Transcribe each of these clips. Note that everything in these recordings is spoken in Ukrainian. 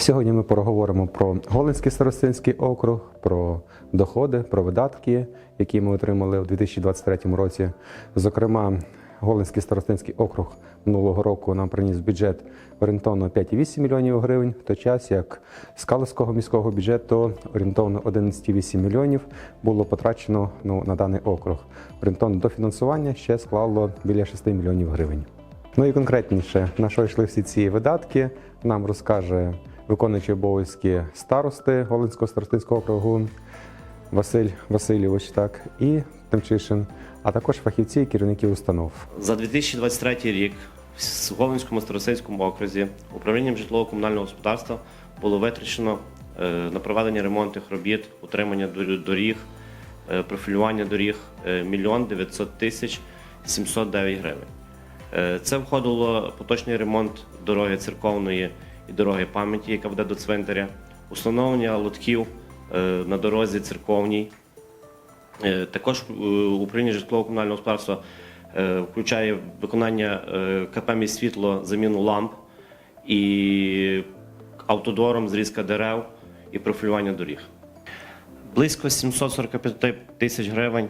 Сьогодні ми поговоримо про Голинський старостинський округ, про доходи, про видатки, які ми отримали у 2023 році. Зокрема, Голинський старостинський округ минулого року нам приніс бюджет орієнтовно 5,8 мільйонів гривень, в той час як з Калицького міського бюджету орієнтовно 11,8 мільйонів було потрачено ну, на даний округ. Орієнтовно до фінансування ще склало біля 6 мільйонів гривень. Ну і конкретніше, на що йшли всі ці видатки, нам розкаже виконуючий обов'язки старости Голинського старостинського округу Василь Васильович, так і Тимчишин, а також фахівці і керівники установ. За 2023 рік в Говенському старосинському окрузі управлінням житлово-комунального господарства було витрачено е, на проведення ремонтних робіт, утримання доріг, е, профілювання доріг е, 1 900 тисяч 709 гривень. Е, Це входило поточний ремонт дороги церковної і дороги пам'яті, яка веде до цвинтаря, установлення лотків е, на дорозі церковній, Е, Також е, управління житлово-комунального господарства включає виконання КП «Міст світло, заміну ламп і автодором, зрізка дерев і профілювання доріг. Близько 745 тисяч гривень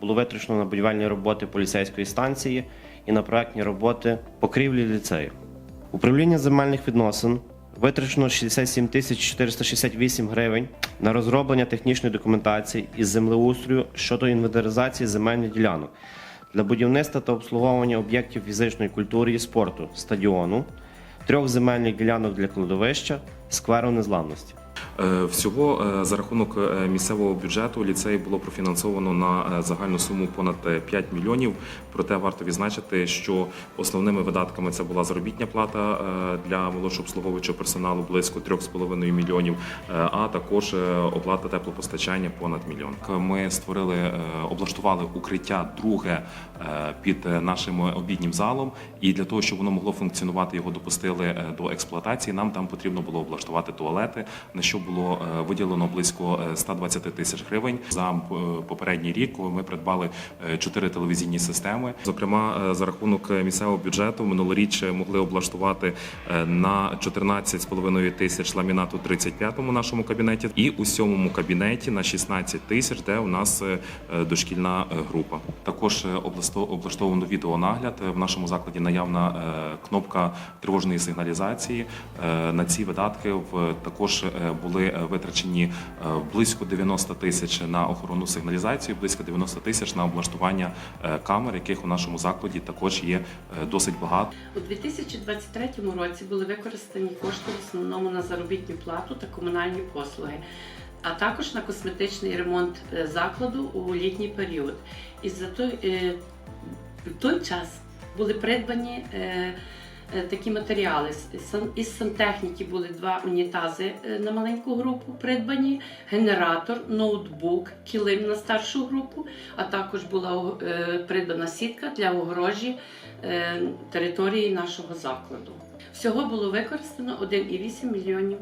було витрачено на будівельні роботи поліцейської станції і на проектні роботи покрівлі ліцею. Управління земельних відносин витрачено 67 тисяч 468 гривень на розроблення технічної документації із землеустрою щодо інвентаризації земельних ділянок для будівництва та обслуговування об'єктів фізичної культури і спорту, стадіону, трьох земельних ділянок для кладовища, скверу незламності. Е, Всього е, за рахунок е, місцевого бюджету ліцей було профінансовано на загальну суму понад е, 5 мільйонів. Проте варто відзначити, що основними видатками це була заробітня плата для молодшого обслуговуючого персоналу близько 3,5 мільйонів, а також оплата теплопостачання понад мільйон. Ми створили, облаштували укриття друге під нашим обіднім залом. І для того, щоб воно могло функціонувати, його допустили до експлуатації. Нам там потрібно було облаштувати туалети, на що було е, виділено близько е, 120 тисяч гривень. За е, попередній рік ми придбали е, чотири телевізійні системи. Зокрема, е, за рахунок е, місцевого бюджету минулоріч е, могли облаштувати е, на 14,5 тисяч ламінату в 35-му нашому кабінеті, і у сьомому кабінеті на 16 тисяч, де у нас е, е, дошкільна е, група. Також е, облаштовано відеонагляд. Е, В нашому закладі наявна е, кнопка тривожної сигналізації. Е, На ці видатки в також е, були е, витрачені е, близько 90 тисяч на охорону сигналізації, близько 90 тисяч на облаштування е, камер, яких у нашому закладі також є досить багато. У 2023 році були використані кошти в основному на заробітну плату та комунальні послуги, а також на косметичний ремонт закладу у літній період. І за той, в той час були придбані такі матеріали. Із сантехніки були два унітази е, на маленьку групу придбані, генератор, ноутбук, килим на старшу групу, а також була е, придбана сітка для огорожі е, території нашого закладу. Всього було використано 1,8 мільйонів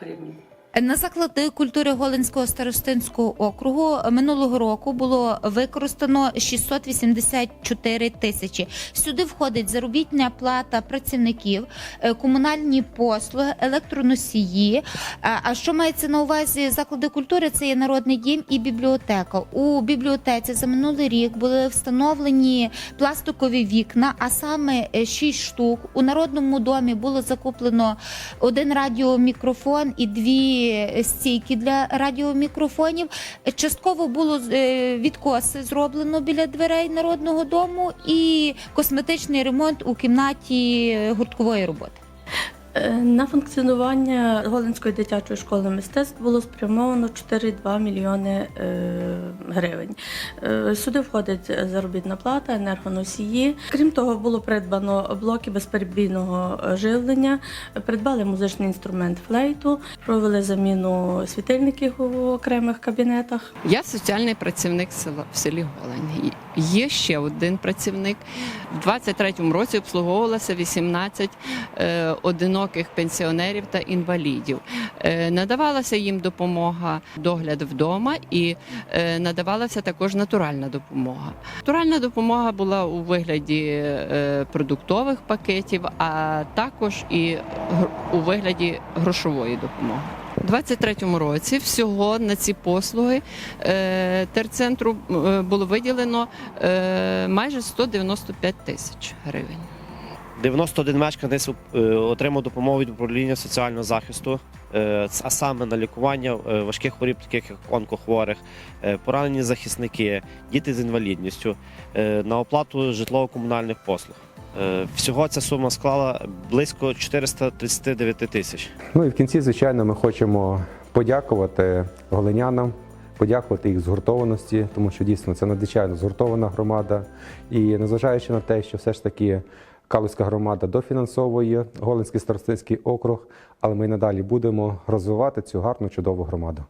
гривень. На заклади культури Голинського старостинського округу минулого року було використано 684 тисячі. Сюди входить заробітня плата працівників, е, комунальні послуги, електроносії. А що мається на увазі заклади культури? Це є народний дім і бібліотека. У бібліотеці за минулий рік були встановлені пластикові вікна, а саме 6 штук. У народному домі було закуплено один радіомікрофон і дві стійки для радіомікрофонів. Частково було е, відкоси зроблено біля дверей народного дому і косметичний ремонт у кімнаті гурткової роботи. Е, На функціонування Голинської дитячої школи мистецтв було спрямовано 4,2 мільйони е, гривень. Е, Сюди входить заробітна плата, енергоносії. Крім того, було придбано блоки безперебійного живлення, придбали музичний інструмент флейту, провели заміну світильників у окремих кабінетах. Я соціальний працівник села в селі Голень. Є ще один працівник. В 23-му році обслуговувалося 18 е, одиноких пенсіонерів та інвалідів. Е, надавалася їм допомога, догляд вдома і е, надавалася також натуральна допомога. Натуральна допомога була у вигляді продуктових пакетів, а також і гр- у вигляді грошової допомоги. У 23-му році всього на ці послуги е, терцентру е, було виділено е, майже 195 тисяч гривень. 91 мешканець отримав допомогу від управління соціального захисту, а саме на лікування важких хворіб, таких як онкохворих, поранені захисники, діти з інвалідністю, на оплату житлово-комунальних послуг. Е, Всього ця сума склала близько 439 тисяч. Ну і в кінці, звичайно, ми хочемо подякувати голинянам, подякувати їх згуртованості, тому що дійсно це надзвичайно згуртована громада. І незважаючи на те, що все ж таки Калузька громада дофінансовує Голинський старостинський округ, але ми й надалі будемо розвивати цю гарну чудову громаду.